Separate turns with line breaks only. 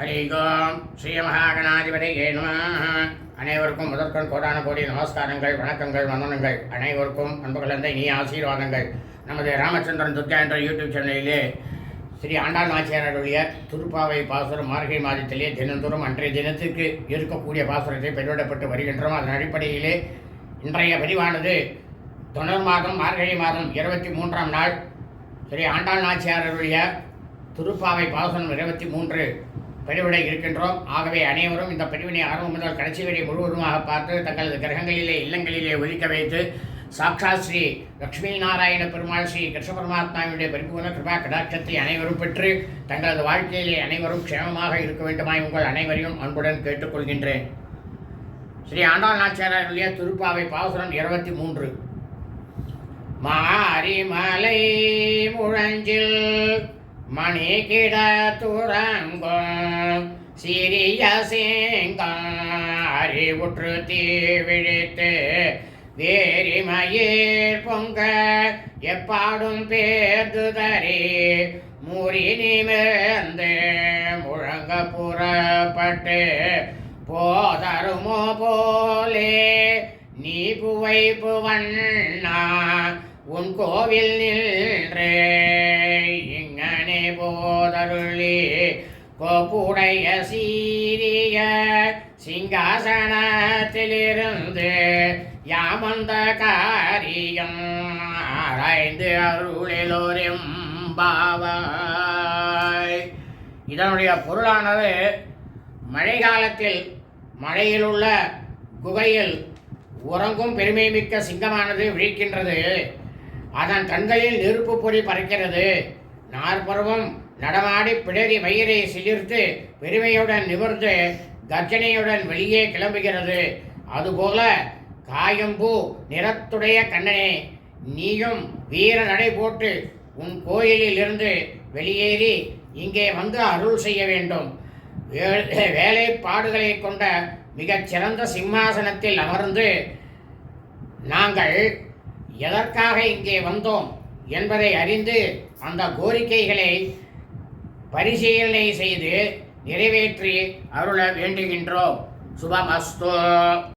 ஹரிகோம் ஸ்ரீ மகாகணாதிபதியே நமः. அனைவருக்கும் முதற்கண் கோடான கோடி நமஸ்காரங்கள் வணக்கங்கள் வந்தனங்கள். அனைவருக்கும் அன்பு கலந்த இனிய ஆசீர்வாதங்கள். நமது ராமச்சந்திரன் துர்கா என்ற யூடியூப் சேனலிலே ஸ்ரீ ஆண்டாள் நாச்சியாருடைய திருப்பாவை பாசுரம் மார்கழி மாதத்திலே தினந்தோறும் அன்றைய தினத்திற்கு இருக்கக்கூடிய பாசுரத்தை பெருவிடப்பட்டு வருகின்றோம். அதன் அடிப்படையிலே இன்றைய பதிவானது தொடர் மாதம் மார்கழி மாதம் இருபத்தி மூன்றாம் நாள். ஸ்ரீ ஆண்டாள் நாச்சியாருடைய திருப்பாவை பாசனம் இருபத்தி மூன்று. பதிவிட இருக்கின்றோம். ஆகவே அனைவரும் இந்த பிரிவினை ஆரம்பம் முதல் கடைசி வரை முழுவதுமாக பார்த்து தங்களது கிரகங்களிலே இல்லங்களிலே ஒதுக்க வைத்து சாக்ஷாத் ஸ்ரீ லக்ஷ்மி நாராயண பெருமாள் ஸ்ரீ கிருஷ்ண பரமாத்மாவுடைய பரிபூர்ண கிருபா கடாட்சத்தை அனைவரும் பெற்று தங்களது வாழ்க்கையிலே அனைவரும் க்ஷேமமாக இருக்க வேண்டுமாய் உங்கள் அனைவரையும் அன்புடன் கேட்டுக்கொள்கின்றேன். ஸ்ரீ ஆண்டாள் நாச்சியாருடைய திருப்பாவை பாசுரன் இருபத்தி மூன்று. மாரிமலை முழஞ்சில் மணி கிடத்துறங்கும் சிறிய சேங்கம் அறிவுற்று தீ விழித்து வேரிமயிர் பொங்க எப்பாடும் பேர்துதறி முறி நிமிர்ந்து முழங்க புறப்பட்டு போதருமோ போலே நீ புவை புவண்ணா உன் கோவில் நின்றே கோப்புடைய சீரிய சிங்காசனத்திலிருந்து யாமந்த காரியம் ஆராய்ந்து அருளிலோரும் பாவாய். இதனுடைய பொருளானது மழை காலத்தில் மழையில் உள்ள குகையில் உறங்கும் பெருமை மிக்க சிங்கமானது விழிக்கின்றது. அதன் கண்களில் நெருப்பு பொறி பறக்கிறது. நாற்பருவம் நடமாடி பிடரி வயிறை சிலிர்த்து பெருமையுடன் நிமிர்ந்து கர்ஜனையுடன் வெளியே கிளம்புகிறது. அதுபோல காயம்பூ நிறத்துடைய கண்ணனே நீயும் வீர நடை போட்டு உன் கோயிலில் இருந்து வெளியேறி இங்கே வந்து அருள் செய்ய வேண்டும். வே- வேலைப்பாடுகளை கொண்ட மிகச் சிறந்த சிம்மாசனத்தில் அமர்ந்து நாங்கள் எதற்காக இங்கே வந்தோம் என்பதை அறிந்து அந்த கோரிக்கைகளை பரிசீலனை செய்து நிறைவேற்றி அருள வேண்டுகின்றோம். சுபமஸ்து.